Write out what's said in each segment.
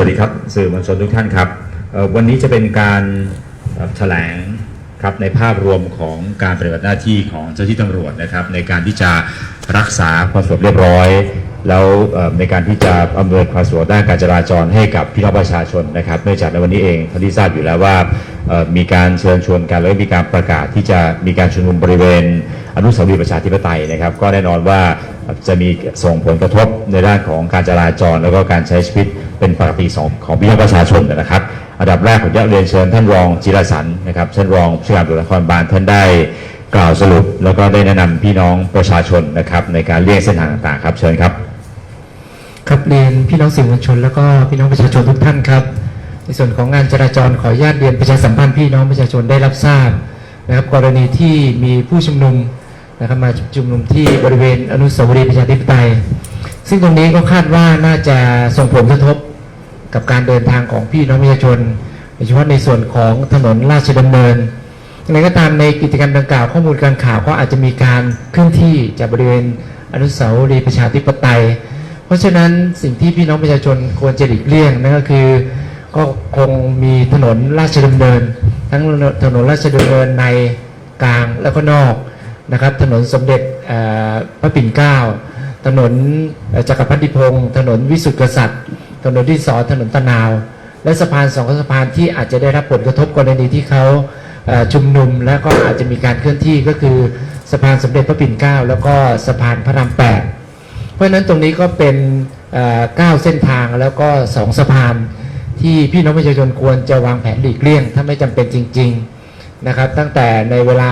วัสดีครับสื่อมวลชนทุกท่านครับวันนี้จะเป็นการแถลงครับในภาพรวมของการปฏิบัติหน้าที่ของเจ้าหน้าที่ตำรวจนะครับ ในการที่จะรักษาความสงบเรียบร้อย แล้วในการที่จะอำนวยความสะดวกด้านการจราจรให้กับพี่น้องประชาชนนะครับเนื่องจากในวันนี้เองท่านที่ทราบอยู่แล้วว่ามีการเชิญชวนกันแล้วก็มีการประกาศที่จะมีการชุมนุมบริเวณ อนุสาวรีย์ประชาธิปไตยนะครับ ก็แน่นอนว่าจะมีส่งผลกระทบในด้านของการจราจร แล้วก็การใช้ชีวิต เป็นปกติของของพี่น้องประชาชนนะครับ อันดับแรกผมจะเรียนเชิญท่านรองจิรสันนะครับท่านรองผู้การตำรวจนครบาลท่านได้กล่าวสรุป แล้วก็ได้แนะนำพี่น้องประชาชนนะครับ ในการเลี่ยงเส้นทางต่างๆครับ เชิญครับ ครับเรียนพี่น้องสื่อมวลชน แล้วก็พี่น้องประชาชนทุกท่านครับ ในส่วนของงานจราจรขออนุญาตเรียนประชาสัมพันธ์พี่น้องประชาชนได้รับทราบนะครับกรณีที่มีผู้ชุมนุมนะครับมาชุมนุมที่บริเวณอนุสาวรีย์ประชาธิปไตย ซึ่งตรงนี้ก็คาดว่าน่าจะส่งผลกระทบ กับการเดินทางของพี่น้องประชาชนโดยเฉพาะในส่วนของถนนราชดำเนินอย่างไรก็ตามในกิจกรรมดังกล่าว ข้อมูลการข่าวก็อาจจะมีการเคลื่อนที่จากบริเวณอนุสาวรีย์ประชาธิปไตย เพราะฉะนั้นสิ่งที่พี่น้องประชาชนควรจะหลีกเลี่ยงนั่นก็คือ ก็คงมีถนนราชดำเนิน ทั้งถนนราชดำเนินในกลางแล้วก็นอกนะครับ ถนนสมเด็จพระปิ่นเกล้าถนนจักรพัฒดิพงศ์ถนนวิสุทธิกษัตริย์ ถนนที่สอถนนตะนาว และสะพานสองสะพานที่อาจจะได้รับผลกระทบกรณีที่เขาชุมนุมและก็อาจจะมีการเคลื่อนที่ก็คือสะพานสมเด็จพระปิ่นเกล้าแล้วก็สะพานพระรามแปดเพราะฉะนั้นตรงนี้ก็เป็นเอ่อเก้าเส้นทางแล้วก็สองสะพานที่พี่น้องประชาชนควรจะวางแผนหลีกเลี่ยง ถ้าไม่จำเป็นจริง ๆนะครับ ตั้งแต่ในเวลา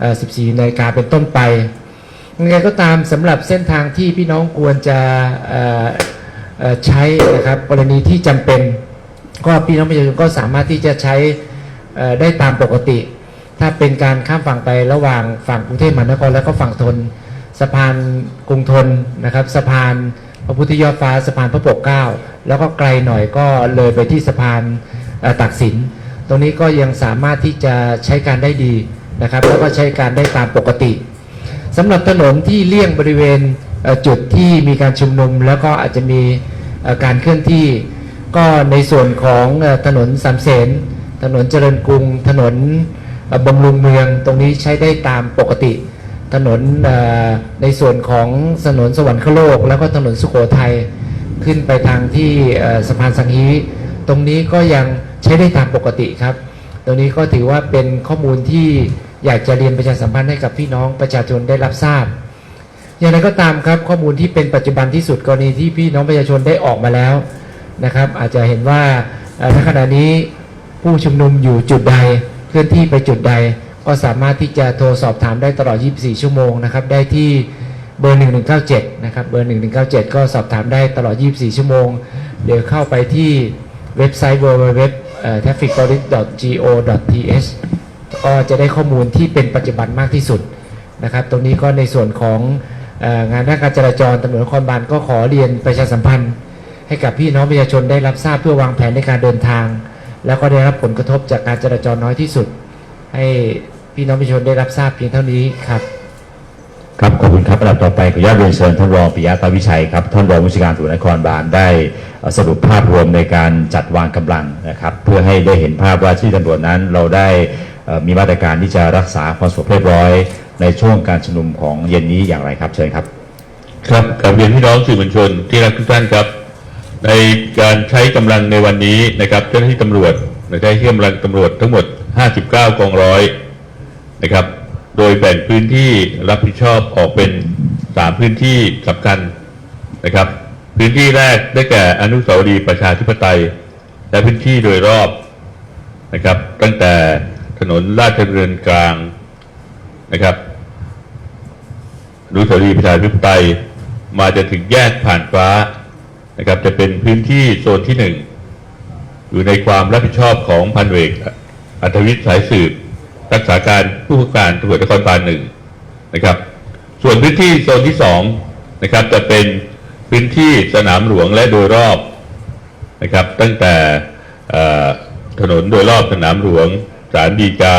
14นาฬิกาเป็นต้นไปยังไงก็ตามสำหรับเส้นทางที่พี่น้องควรจะ ใช้นะครับกรณีที่จำเป็น ก็พี่น้องประชาชนก็สามารถที่จะใช้ได้ตามปกติ ถ้าเป็นการข้ามฝั่งไประหว่างฝั่งกรุงเทพมหานครแล้วก็ฝั่งทนสะพานกรุงทนนะครับสะพานพระพุทธยอดฟ้าสะพานพระปกเก้าแล้วก็ไกลหน่อยก็เลยไปที่สะพานตักสินตรงนี้ก็ยังสามารถที่จะใช้การได้ดีนะครับแล้วก็ใช้การได้ตามปกติสำหรับถนนที่เลี่ยงบริเวณจุดที่มีการชุมนุม แล้วก็อาจจะมี การเคลื่อนที่ ก็ในส่วนของถนนสามเสนถนนเจริญกรุง ถนนบำรุงเมืองตรงนี้ใช้ได้ตามปกติ ถนนในส่วนของถนนสวรรคโลก แล้วก็ถนนสุโขทัยขึ้นไปทางที่สะพานสังฮีตรงนี้ก็ยังใช้ได้ตามปกติครับ ตรงนี้ก็ถือว่าเป็นข้อมูลที่อยากจะเรียนประชาสัมพันธ์ให้กับพี่น้องประชาชนได้รับทราบ อย่างไรก็ตามครับข้อมูลที่เป็นปัจจุบันที่สุดกรณีที่พี่น้องประชาชนได้ออกมาแล้วนะครับ อาจจะเห็นว่าณขณะนี้ผู้ชุมนุมอยู่จุดใดเคลื่อนที่ไปจุดใด ก็สามารถที่จะโทรสอบถามได้ตลอด 24 ชั่วโมงนะครับได้ที่เบอร์ 1197 นะครับเบอร์ 1197 ก็สอบถามได้ตลอด 24 ชั่วโมง เดี๋ยวเข้าไปที่เว็บไซต์ www trafficpolice.go.th ก็จะได้ข้อมูลที่เป็นปัจจุบันมากที่สุดนะครับ ตรงนี้ก็ในส่วนของ งานด้านการจราจรตำรวจนครบาลก็ขอเรียนประชาสัมพันธ์ ให้กับพี่น้องประชาชนได้รับทราบเพื่อวางแผนในการเดินทาง แล้วก็ได้รับผลกระทบจากการจราจรน้อยที่สุด ให้พี่น้องประชาชนได้รับทราบเพียงเท่านี้ครับครับขอบคุณครับอันดับต่อไปขออนุญาตเรียนเชิญท่านรองปิยะตาวิชัยครับท่านรองผู้จัดการตำรวจนครบาลได้สรุปภาพรวมในการจัดวางกำลังนะครับ เพื่อให้ได้เห็นภาพว่าที่ตำรวจนั้นเราได้มีมาตรการที่จะรักษาความสงบเรียบร้อย ในช่วงการชุมนุมของเย็นนี้อย่างไรครับเชิญครับ ครับกับเรียนพี่น้องสื่อมวลชนที่รักทุกท่านครับ ในการใช้กำลังในวันนี้นะครับเจ้าหน้าที่ตำรวจใช้กำลังตำรวจทั้งหมด 59 กองร้อยนะครับ โดยแบ่งพื้นที่รับผิดชอบออกเป็น 3 พื้นที่สำคัญนะครับ พื้นที่แรกได้แก่อนุสาวรีย์ประชาธิปไตย และพื้นที่โดยรอบนะครับ ตั้งแต่ถนนราชดำเนินกลางนะครับ นุสาวรีย์ประชาธิปไตยมาจะถึงแยกผ่านฟ้านะครับ จะเป็นพื้นที่โซนที่หนึ่งอยู่ในความรับผิดชอบของพันเวกอัธวิทย์สายสืบ รักษาการผู้การตำรวจนครบาลหนึ่งนะครับ ส่วนพื้นที่โซนที่สองนะครับ จะเป็นพื้นที่สนามหลวงและโดยรอบนะครับ ตั้งแต่ถนนโดยรอบสนามหลวงศาลฎีกา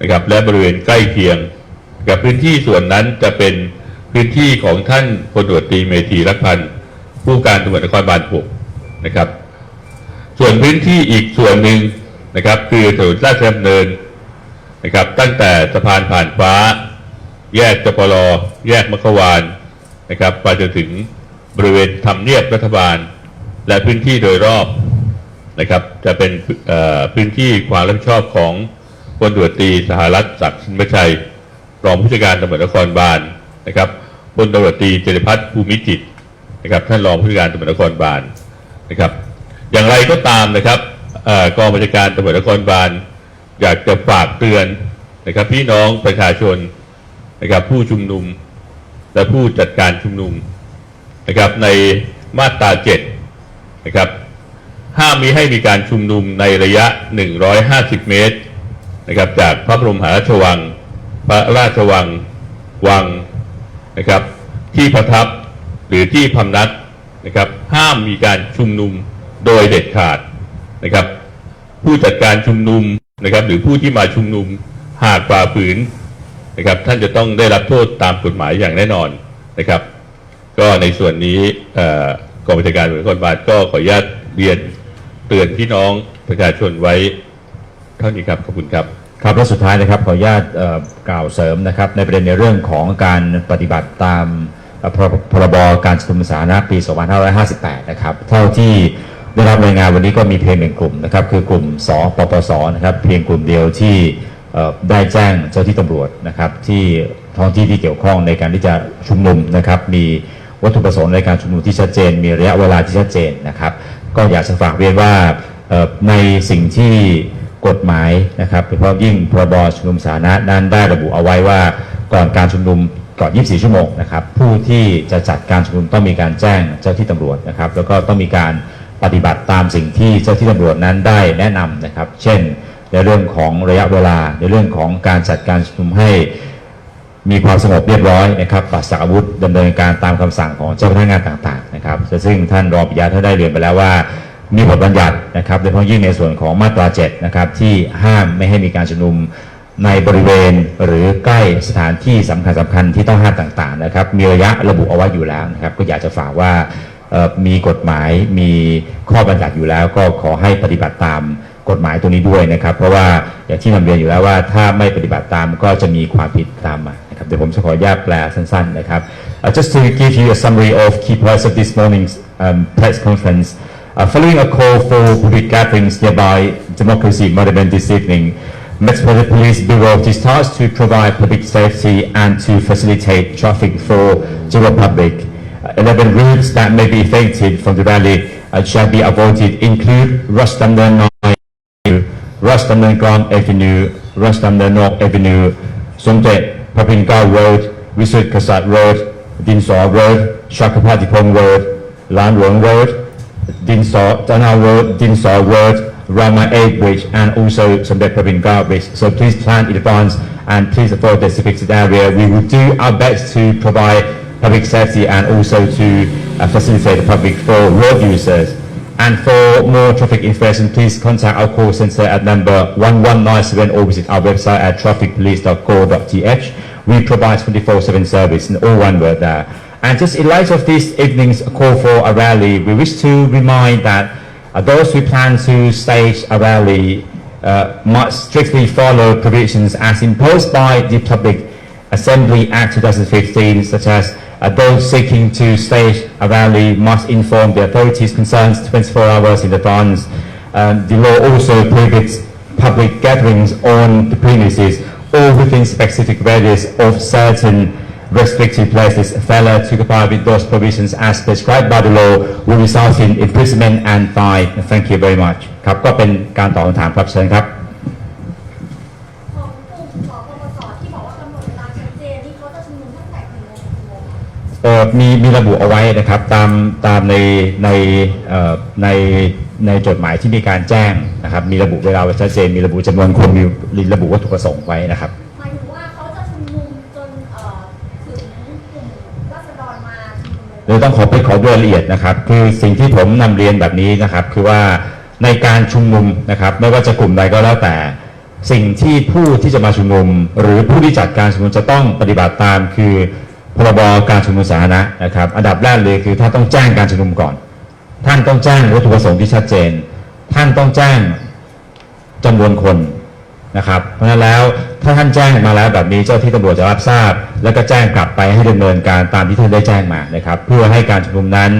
นะครับ และบริเวณใกล้เคียง กับพื้นที่ส่วนนั้นจะเป็นพื้นที่ของท่านพลตรวจตรีเมธีรักพันธ์ผู้การตำรวจนครบาลหกนะครับ ส่วนพื้นที่อีกส่วนหนึ่งนะครับ คือถนนราชดำเนินนะครับ ตั้งแต่สะพานผ่านฟ้า แยกจปรแยกมคควานนะครับไปจนถึงบริเวณทำเนียบรัฐบาล และพื้นที่โดยรอบนะครับ จะเป็นพื้นที่ความรับผิดชอบของพลตรวจตรีสหรัฐศักดิ์สินชัย รองผู้จัดการตำรวจนครบาลนะครับพลตำรวจตรีเจริพัฒน์ภูมิจิตนะครับท่านรองผู้จัดการตำรวจนครบาลนะครับ อย่างไรก็ตามนะครับเอ่อกองบัญชาการตำรวจนครบาลอยากจะฝากเตือนนะครับ พี่น้องประชาชนนะครับผู้ชุมนุมและผู้จัดการชุมนุมนะครับในมาตรา7นะครับห้ามมีให้มีการชุมนุมในระยะ 150 เมตรนะครับจากพระบรมมหาราชวัง พระราชวังวังนะครับ ที่ประทับหรือที่พำนักนะครับ ห้ามมีการชุมนุมโดยเด็ดขาดนะครับ ผู้จัดการชุมนุมนะครับ หรือผู้ที่มาชุมนุมหากฝ่าฝืนนะครับ ท่านจะต้องได้รับโทษตามกฎหมายอย่างแน่นอนนะครับ ก็ในส่วนนี้กองบัญชาการตำรวจนครบาลก็ขออนุญาตเรียนเตือนพี่น้องประชาชนไว้เท่านี้ครับขอบคุณครับ ครับและสุดท้ายนะครับขออนุญาตกล่าวเสริมนะครับ ในประเด็นในเรื่องของการปฏิบัติตามพรบการชุมนุมสาธารณะปี 2558 นะครับ เท่าที่ได้รับรายงานวันนี้ก็มีเพียงหนึ่งกลุ่มนะครับ คือกลุ่มสปปสนะครับ เพียงกลุ่มเดียวที่ได้แจ้งเจ้าที่ตำรวจนะครับ ที่ท้องที่ที่เกี่ยวข้องในการที่จะชุมนุมนะครับ มีวัตถุประสงค์ในการชุมนุมที่ชัดเจน มีระยะเวลาที่ชัดเจนนะครับ ก็อยากจะฝากเรียนว่าในสิ่งที่ กฎหมายนะครับโดยเฉพาะยิ่งพรบชุมนุมสาธารณะนั้นได้ระบุเอาไว้ว่าก่อนการชุมนุมก่อน 24 ชั่วโมงนะครับผู้ที่จะจัดการชุมนุมต้องมีการแจ้งเจ้าที่ตำรวจนะครับแล้วก็ต้องมีการปฏิบัติตามสิ่งที่เจ้าที่ตำรวจนั้นได้แนะนำนะครับ เช่น ในเรื่องของระยะเวลา ในเรื่องของการจัดการชุมนุมให้มีความสงบเรียบร้อยนะครับปราศจากอาวุธดำเนินการตามคำสั่งของเจ้าพนักงานต่างๆนะครับซึ่งท่านรองปิยะท่านได้เรียนไปแล้วว่า มีบทบัญญัตินะครับโดยเฉพาะยิ่งในส่วนของมาตรา7นะครับที่ห้ามไม่ให้มีการชุมนุมในบริเวณหรือใกล้สถานที่สำคัญสำคัญที่ต้องห้ามต่างๆนะครับ มีระยะระบุเอาไว้อยู่แล้วนะครับ ก็อยากจะฝากว่ามีกฎหมายมีข้อบัญญัติอยู่แล้ว ก็ขอให้ปฏิบัติตามกฎหมายตัวนี้ด้วยนะครับ เพราะว่าอย่างที่นำเรียนอยู่แล้วว่าถ้าไม่ปฏิบัติตามก็จะมีความผิดตามมานะครับเดี๋ยวผมจะขออนุญาตแปลสั้นๆนะครับ Uh, just to give you a summary of key points of this morning's um, press conference following a call for public gatherings nearby Democracy Monument this evening, Metropolitan Police Bureau discharged to provide public safety and to facilitate traffic for general public. Uh, 11 routes that may be affected from the rally uh, shall be avoided include Rustamdar Avenue, Rustamdar Grand Avenue, Rustamdar North Avenue, Sumtet Papingar Road, Wisut Kasat Road, Dinsor Road, Shakapatipong Road, Lan Road, Dinsor, Danao Road, Dinsor Road, Rama 8 Bridge, and also Samdet Prabingar Bridge. So please plan in advance and please avoid the affected area. We will do our best to provide public safety and also to uh, facilitate the public for road users. And for more traffic information, please contact our call center at number 1197 or visit our website at trafficpolice.co.th. We provide 24/7 service in all one word there. And just in light of this evening's call for a rally, we wish to remind that uh, those who plan to stage a rally uh, must strictly follow provisions as imposed by the Public Assembly Act 2015, such as uh, those seeking to stage a rally must inform the authorities concerned 24 hours in advance. Um, the law also prohibits public gatherings on the premises or within specific radius of certain restricted places. Failure to comply with those provisions as prescribed by the law will result in imprisonment and fine. Thank you very much. ครับก็เป็นการตอบคำถามครับเชิญครับมีมีระบุเอาไว้นะครับตามตามในในในในจดหมายที่มีการแจ้งนะครับมีระบุเวลาไว้ชัดเจนมีระบุจำนวนคนมีระบุวัตถุประสงค์ไว้นะครับ หมายถึงว่าเขาจะชุมนุมจนเอ่อถึงกลุ่มราษฎรมาชุมนุม เดี๋ยวต้องขอไปขอรายละเอียดนะครับ คือสิ่งที่ผมนำเรียนแบบนี้นะครับ คือว่าในการชุมนุมนะครับ ไม่ว่าจะกลุ่มใดก็แล้วแต่ สิ่งที่ผู้ที่จะมาชุมนุม หรือผู้ที่จัดการชุมนุมจะต้องปฏิบัติตาม คือพรบการชุมนุมสาธารณะนะครับ อันดับแรกเลยคือถ้านต้องแจ้งการชุมนุมก่อน ท่านต้องแจ้งวัตถุประสงค์ที่ชัดเจน ท่านต้องแจ้งจำนวนคน นะครับ เพราะฉะนั้นแล้วถ้าท่านแจ้งมาแล้วแบบนี้เจ้าที่ตำรวจจะรับทราบ แล้วก็แจ้งกลับไปให้ดำเนินการตามที่ท่านได้แจ้งมานะครับ เพื่อให้การชุมนุมนั้น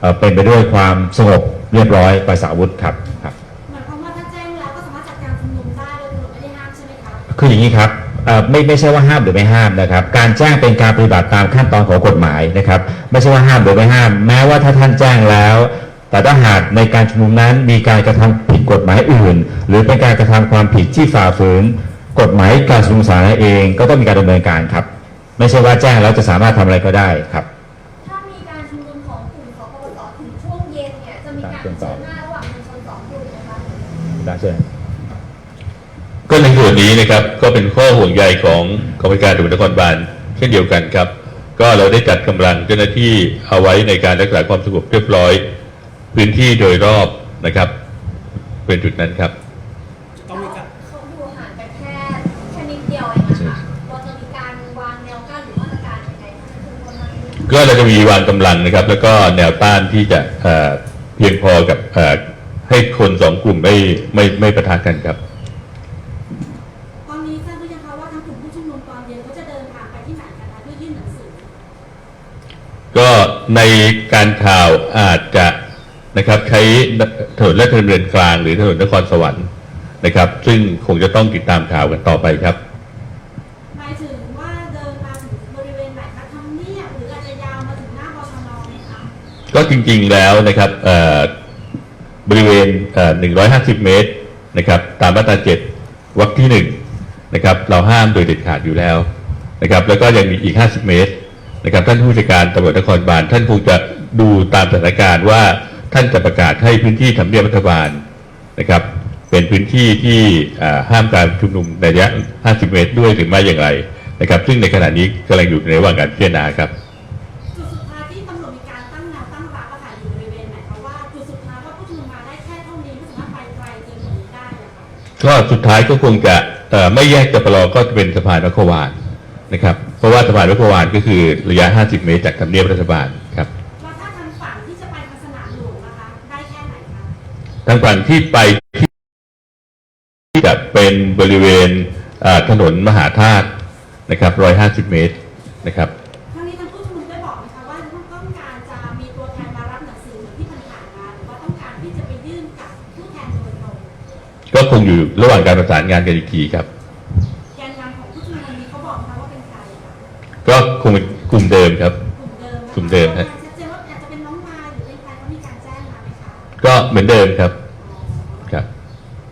เอ่อเป็นไปด้วยความสงบเรียบร้อยปราศอาวุธครับครับหมายความว่าถ้าแจ้งแล้วก็สามารถจัดการชุมนุมได้โดยตำรวจไม่ได้ห้ามใช่ไหมคะคืออย่างนี้ครับเอ่อไม่ไม่ใช่ว่าห้ามหรือไม่ห้ามนะครับ การแจ้งเป็นการปฏิบัติตามขั้นตอนของกฎหมายนะครับ ไม่ใช่ว่าห้ามหรือไม่ห้าม แม้ว่าถ้าท่านแจ้งแล้ว แต่ถ้าหากในการชุมนุมนั้นมีการกระทำผิดกฎหมายอื่น หรือเป็นการกระทำความผิดที่ฝ่าฝืน กฎหมายการชุมนุมสาธารณะเองก็ต้องมีการดำเนินการครับ ไม่ใช่ว่าแจ้งแล้วจะสามารถทำอะไรก็ได้ครับถ้ามีการชุมนุมของกลุ่มสปปสถึงช่วงเย็นเนี่ยจะมีการเผชิญหน้าระหว่างมวลชนสองกลุ่มนะคะได้เชิญก็ในส่วนนี้นะครับก็เป็นข้อห่วงใยของกองบัญชาการตำรวจนครบาลเช่นเดียวกันครับ ก็เราได้จัดกำลังเจ้าหน้าที่เอาไว้ในการรักษาความสงบเรียบร้อย พื้นที่โดยรอบนะครับ เป็นจุดนั้นครับเขาอยู่ห่างกันแค่แค่นิดเดียวเองนะคะเราจะมีการวางแนวกั้นหรือมาตรการยังไงให้ทุกคนมาก็เราจะมีวางกำลังนะครับ แล้วก็แนวต้านที่จะเอ่อเพียงพอกับเอ่อให้คนสองกลุ่มไม่ไม่ไม่ประทะกันครับ ตอนนี้ทราบหรือยังคะว่าทางกลุ่มผู้ชุมนุมตอนเย็นเขาจะเดินทางไปที่ไหนกันคะเพื่อยื่นหนังสือ ก็ในการข่าวอาจจะ นะครับ ใช้ถนนและถนนเรือนกลาง หรือถนนนครสวรรค์นะครับ ซึ่งคงจะต้องติดตามข่าวกันต่อไปครับหมายถึงว่าเดินมาถึงบริเวณไหนคะทำเนียบหรืออาจจะยาวมาถึงหน้าบชนไหมคะก็จริงๆแล้วนะครับเอ่อบริเวณเอ่อ150 เมตรนะครับ ตามมาตรา 7วรรคที่ 1 นะครับ เราห้ามโดยเด็ดขาดอยู่แล้วนะครับ แล้วก็ยังมีอีก 50 เมตรนะครับ ท่านผู้จัดการตำรวจนครบาลท่านคงจะดูตามสถานการณ์ว่า ท่านจะประกาศให้พื้นที่ทำเนียบรัฐบาลนะครับ เป็นพื้นที่ที่ห้ามการชุมนุมในระยะ 50 เมตรด้วยหรือไม่อย่างไรนะครับ ซึ่งในขณะนี้กำลังอยู่ในระหว่างการพิจารณาครับสุดท้ายที่ตำรวจมีการตั้งแนวตั้งรับอะค่ะอยู่บริเวณไหนเพราะว่าจุดสุดท้ายว่าผู้ชุมนุมมาได้แค่เท่านี้ไม่สามารถไปไกลเกินกว่านี้ได้อะค่ะก็สุดท้ายก็คงจะไม่แยกจปรก็จะเป็นสะพานนควานนะครับ เพราะว่าสะพานนควานก็คือระยะ 50 เมตรจากทำเนียบรัฐบาล ทางฝั่งที่ไปที่ที่จะเป็นบริเวณเอ่อถนนมหาธาตุนะครับ150เมตรนะครับทางนี้ทางผู้ชุมนุมได้บอกไหมคะว่าต้องการจะมีตัวแทนมารับหนังสือเหมือนที่ผ่านๆมาหรือว่าต้องการที่จะไปยื่นกับผู้แทนโดยตรงก็คงอยู่ระหว่างการประสานงานกันอีกทีครับแกนนำของผู้ชุมนุมวันนี้เขาบอกนะคะว่าเป็นใครคะก็คงเป็นกลุ่มเดิมครับ กลุ่มเดิมนะคะกลุ่มเดิมฮะ ก็เหมือนเดิมครับครับ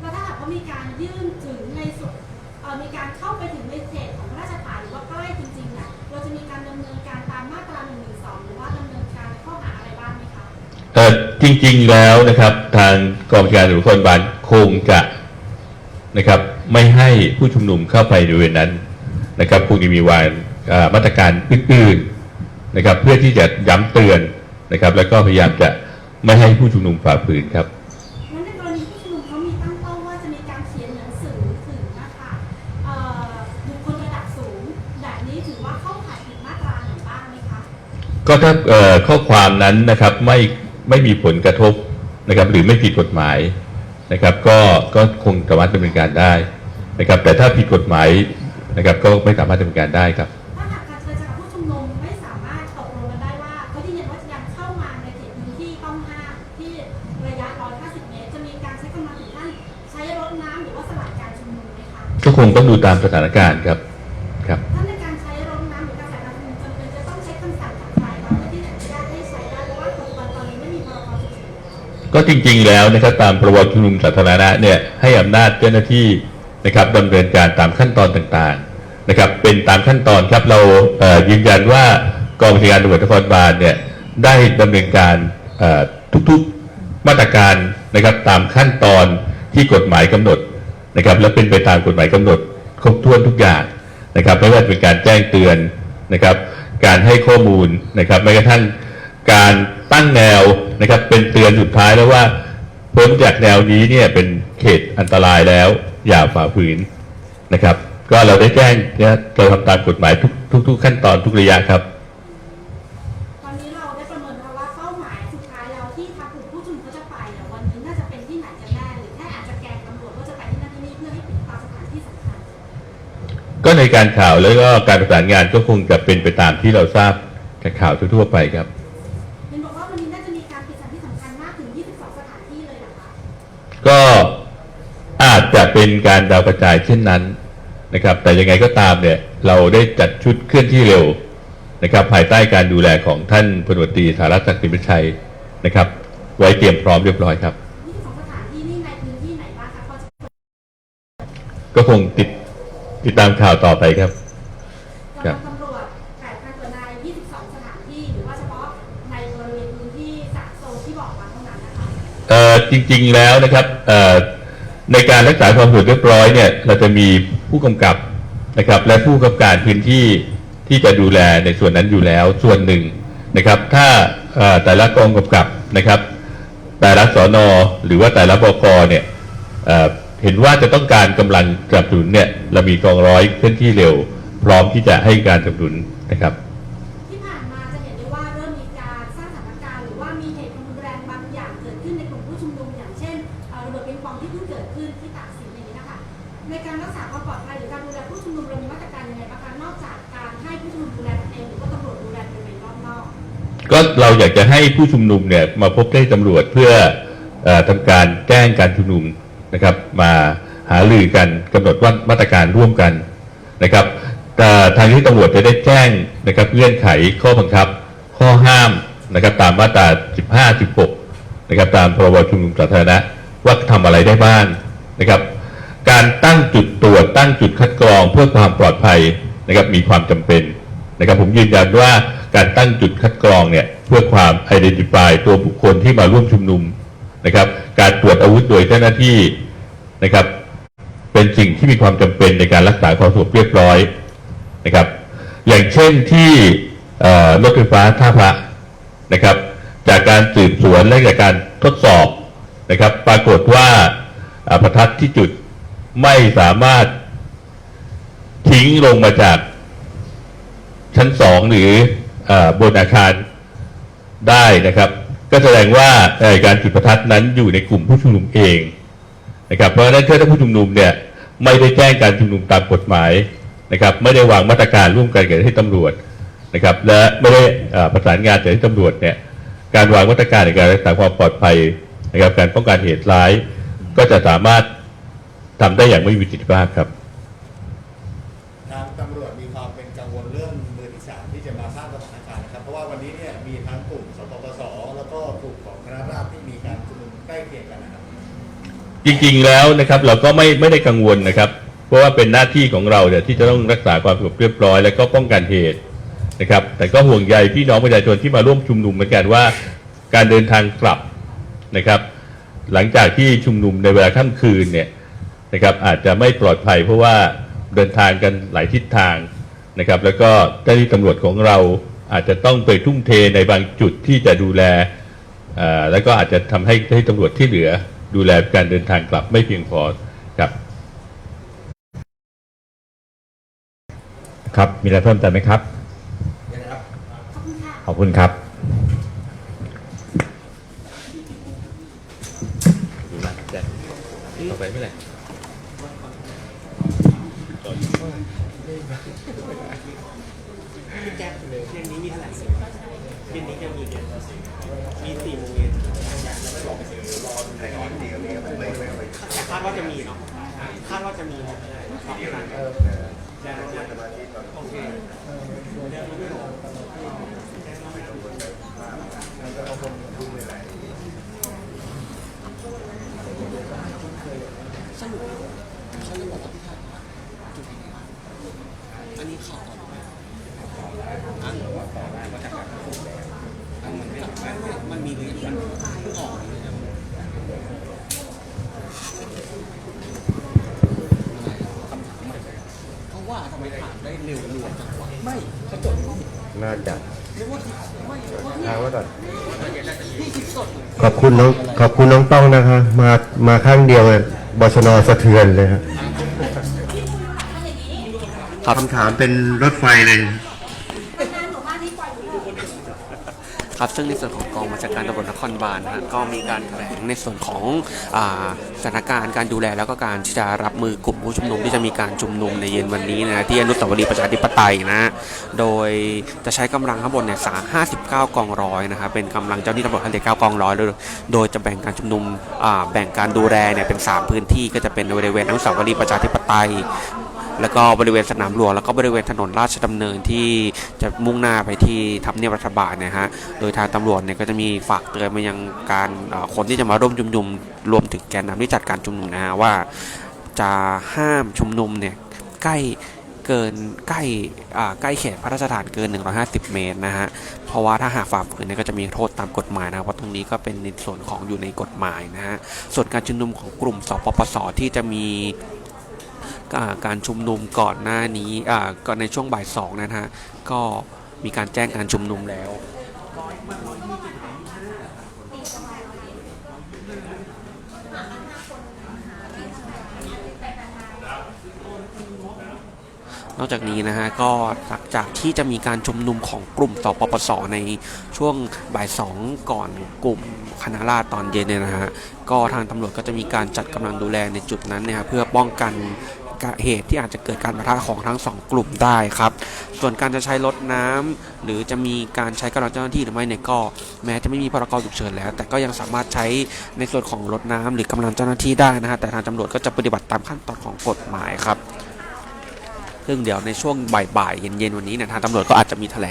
แล้วถ้าหากว่ามีการยื่นถึงในส่วนเอ่อมีการเข้าไปถึงในเขตของพระราชฐานหรือว่าใกล้จริงๆน่ะเราจะมีการดำเนินการตามมาตรา1นึหรือว่าดำเนินการข้อหาอะไรบ้างไหมคะเอ่อจริง ๆแล้วนะครับ ทางกองบัญชาการตำรวจนครบาลคงจะนะครับ ไม่ให้ผู้ชุมนุมเข้าไปบริเวณนั้นนะครับคงจะมีวางเอ่อมาตรการอื่นๆนะครับ เพื่อที่จะย้ำเตือนนะครับ แล้วก็พยายามจะ ไม่ให้ผู้ชุมนุมฝ่าฝืนครับงั้นในกรณีผู้ชุมนุมเขามีตั้งเป้าว่าจะมีการเขียนหนังสือถึงนะคะเอ่อบุคคลระดับสูงแบบนี้ถือว่าเข้าข่ายผิดมาตราไหนบ้างไหมคะก็ถ้าเอ่อข้อความนั้นนะครับไม่ไม่มีผลกระทบนะครับ หรือไม่ผิดกฎหมายนะครับ ก็ก็คงสามารถดำเนินการได้นะครับ แต่ถ้าผิดกฎหมายนะครับก็ไม่สามารถดำเนินการได้ครับามสถานการณ์ครับครับถ้าในการใช้รถน้ำหรือการสลายการชุมนุมจำเป็นจะต้องใช้คำสั่งจากใครคะเพื่อที่จะอนุญาตให้ใช้ได้เพราะว่าปัจจุบันตอนนี้ไม่มีพรกฉุกเฉินแล้วก็จริง ๆ แล้วนะครับตามพรบชุมนุมสาธารณะเนี่ยให้อำนาจเจ้าหน้าที่นะครับดำเนินการตามขั้นตอนต่างๆนะครับ เป็นตามขั้นตอนครับเราเอ่อยืนยันว่ากองบัญชาการตำรวจนครบาลเนี่ยได้ดำเนินการเอ่อทุกๆมาตรการนะครับตามขั้นตอนที่กฎหมายกำหนดนะครับและเป็นไปตามกฎหมายกำหนด ครบถ้วนทุกอย่างนะครับไม่ว่าจะเป็นการแจ้งเตือนนะครับ การให้ข้อมูลนะครับแม้กระทั่งการตั้งแนวนะครับ เป็นเตือนสุดท้ายแล้วว่าพ้นจากแนวนี้เนี่ยเป็นเขตอันตรายแล้ว อย่าฝ่าฝืนนะครับ ก็เราได้แจ้งเนี่ยเราทำตามกฎหมายทุกทุกทุกขั้นตอนทุกระยะครับ ตอนนี้เราได้ประเมินนะคะว่าเป้าหมายสุดท้ายแล้วที่ทางกลุ่มผู้ชุมนุมเขาจะไปเนี่ยวันนี้น่าจะเป็นที่ไหนกันแน่ ก็ในการข่าวแล้วก็การประสานงานก็คงจะเป็นไปตามที่เราทราบจากข่าวทั่วๆไปครับเห็นบอกว่าวันนี้น่าจะมีการปิดสถานที่สำคัญมากถึง 22 สถานที่เลยเหรอคะก็อาจจะเป็นการดาวกระจายเช่นนั้นนะครับ แต่ยังไงก็ตามเนี่ยเราได้จัดชุดเคลื่อนที่เร็วนะครับภายใต้การดูแลของท่านพลตรีสารัตน์ศักดิ์สิทธิ์พิชัยนะครับ ไว้เตรียมพร้อมเรียบร้อยครับ 22 สถานที่นี่ในพื้นที่ไหนบ้างคะพอจะ ก็คงติด ติดตามข่าวต่อไปครับครักำลับงตำรวจ8,000กว่านาย22 สถานที่หรือว่าเฉพาะในบริเวณพื้นที่สามโซนที่บอกมาเท่านั้นนะคะเอ่อจริงๆแล้วนะครับเอ่อในการรักษาความสงบเรียบร้อยเนี่ยเราจะมีผู้กำกับนะครับและผู้กำกับการพื้นที่ที่จะดูแลในส่วนนั้นอยู่แล้วส่วนหนึ่งนะครับ ถ้าเอ่อแต่ละกองกำกับนะครับ แต่ละสอนอหรือว่าแต่ละบกเนี่ย เอ่อเห็นว่าจะต้องการกำลังสนับสนุนเนี่ยเรามีกองร้อยเคลื่อนที่เร็ว พร้อมที่จะให้การสนับสนุนนะครับที่ผ่านมาจะเห็นได้ว่าเริ่มมีการสร้างสถานการณ์หรือว่ามีเหตุความรุนแรงบางอย่างเกิดขึ้นในกลุ่มผู้ชุมนุมอย่างเช่นเอ่อระเบิดปิงปองที่เพิ่งเกิดขึ้นที่ตากสินอย่างนี้นะคะในการรักษาความปลอดภัยหรือการดูแลผู้ชุมนุมเรามีมาตรการยังไงบ้างคะนอกจากการให้ผู้ชุมนุมดูแลกันเองหรือว่าตำรวจดูแลบริเวณรอบนอกก็เราอยากจะให้ผู้ชุมนุมเนี่ยมาพบได้ตำรวจเพื่อเออทำการแจ้งการชุมนุม นะครับมาหารือกันกำหนดว่ามาตรการร่วมกันนะครับแต่ทางที่ตำรวจจะได้แจ้งนะครับเงื่อนไขข้อบังคับ ข้อห้ามนะครับตามมาตรา 15 16นะครับตามพรบชุมนุมสาธารณะว่าทำอะไรได้บ้างนะครับ การตั้งจุดตรวจตั้งจุดคัดกรองเพื่อความปลอดภัยนะครับมีความจำเป็นนะครับผมยืนยันว่าการตั้งจุดคัดกรองเนี่ยเพื่อความ identify ตัวบุคคลที่มาร่วมชุมนุม นะครับ การตรวจอาวุธโดยเจ้าหน้าที่นะครับ เป็นสิ่งที่มีความจำเป็นในการรักษาความสงบเรียบร้อยนะครับ อย่างเช่นที่รถไฟฟ้าท่าพระนะครับ จากการสืบสวนและจากการทดสอบนะครับ ปรากฏว่าประทัดที่จุดไม่สามารถทิ้งลงมาจากชั้นสองหรืออบนอาคารได้นะครับ ก็แสดงว่าการจุดประทัดนั้นอยู่ในกลุ่มผู้ชุมนุมเองนะครับเพราะฉะนั้นถ้าผู้ชุมนุมเนี่ยไม่ได้แจ้งการชุมนุมตามกฎหมายนะครับไม่ได้วางมาตรการร่วมกันกับที่ตำรวจนะครับและไม่ได้ประสานงานกับที่ตำรวจเนี่ยการวางมาตรการในการรักษาความปลอดภัยนะครับการป้องกันเหตุร้าย ก็จะสามารถทำได้อย่างไม่มีประสิทธิภาพครับ จริงๆแล้วนะครับเราก็ไม่ไม่ได้กังวลนะครับ เพราะว่าเป็นหน้าที่ของเราเนี่ยที่จะต้องรักษาความสงบเรียบร้อย และก็ป้องกันเหตุนะครับ แต่ก็ห่วงใยพี่น้องประชาชนที่มาร่วมชุมนุมเหมือนกันว่า การเดินทางกลับนะครับ หลังจากที่ชุมนุมในเวลาค่ำคืนเนี่ยนะครับอาจจะไม่ปลอดภัย เพราะว่าเดินทางกันหลายทิศทางนะครับ แล้วก็เจ้าหน้าที่ตำรวจของเราอาจจะต้องไปทุ่มเทในบางจุดที่จะดูแลแล้วก็อาจจะทำให้ให้ตำรวจที่เหลือ ดูแลการเดินทางกลับไม่เพียงพอครับ ครับมีอะไรเพิ่มเติมไหมครับ ขอบคุณค่ะขอบคุณครับต่อไปเมื่อไหร่แจ็คเย็นนี้มีเท่าไหร่เย็นนี้จะมีเย็นมีสี่โมงเย็น คาดว่าจะมีเนาะคาดว่าจะมีครับโอเคสรุปเขาจะบอกว่าพี่ทันจุดอันนี้ข่าวก่อน อันว่าต่อมาจากการควบคุมอันมันไม่ไม่ไม่มันมีเรื่องมันเพิ่งออกเลยนะคำถามใหม่เพราะว่าทำไมถามได้เร็วรวดจังวะ ไม่เขาจดน่าจะเรียกว่าไม่ว่าทางไว้ก่อนพี่คิดสดขอบคุณน้องขอบคุณน้องต้องนะคะมามาข้างเดียวเลยบชนสะเทือนเลยครับคำถามเป็นรถไฟเลย ประธานหมู่บ้านนี้ปล่อยหนูเลย ครับซึ่งในส่วนของกองบัญชาการตำรวจนครบาลนะฮะก็มีการแถลงในส่วนของอาสถานการณ์การดูแลแล้วก็การที่จะรับมือกลุ่มผู้ชุมนุมที่จะมีการชุมนุมในเย็นวันนี้นะที่อนุสาวรีย์ประชาธิปไตยนะโดยจะใช้กำลังข้างบนเนี่ยสา59กองร้อยนะครับเป็นกำลังเจ้าหน้าที่ตำรวจ59กองร้อยโดยโดยจะแบ่งการชุมนุมอ่าแบ่งการดูแลเนี่ยเป็น3พื้นที่ก็จะเป็นบริเวณอนุสาวรีย์ประชาธิปไตย แล้วก็บริเวณสนามหลวงแล้วก็บริเวณถนนราชดำเนินที่จะมุ่งหน้าไปที่ทำเนียบรัฐบาลนะฮะโดยทางตำรวจเนี่ยก็จะมีฝากเตือนมายังการคนที่จะมาร่วมชุมนุมรวมถึงแกนนำที่จัดการชุมนุมนะฮะว่าจะห้ามชุมนุมเนี่ยใกล้เกินใกล้ใกล้เขตพระราชฐานเกิน 150 เมตรนะฮะ เพราะว่าถ้าหากฝ่าฝืนเนี่ยก็จะมีโทษตามกฎหมายนะเพราะตรงนี้ก็เป็นในส่วนของอยู่ในกฎหมายนะฮะ ส่วนการชุมนุมของกลุ่มสปปสที่จะมี การชุมนุมก่อนหน้านี้ก่อนในช่วงบ่ายสองนะฮะก็มีการแจ้งการชุมนุมแล้วนอกจากนี้นะฮะก็หลังจากที่จะมีการชุมนุมของกลุ่มสปปสในช่วงบ่ายสองก่อนกลุ่มคณะราษฎรตอนเย็นเนี่ยนะฮะก็ทางตำรวจก็จะมีการจัดกำลังดูแลในจุดนั้นเนี่ยเพื่อป้องกัน เหตุที่อาจจะเกิดการประทะของทั้งสองกลุ่มได้ครับ ส่วนการจะใช้รถน้ำหรือจะมีการใช้กำลังเจ้าหน้าที่หรือไม่เนี่ยก็แม้จะไม่มีพรกฉุกเฉินแล้ว แต่ก็ยังสามารถใช้ในส่วนของรถน้ำหรือกำลังเจ้าหน้าที่ได้นะฮะแต่ทางตำรวจก็จะปฏิบัติตามขั้นตอนของกฎหมายครับซึ่งเดี๋ยวในช่วงบ่ายๆเย็นๆวันนี้เนี่ยทางตำรวจก็อาจจะมีแถลง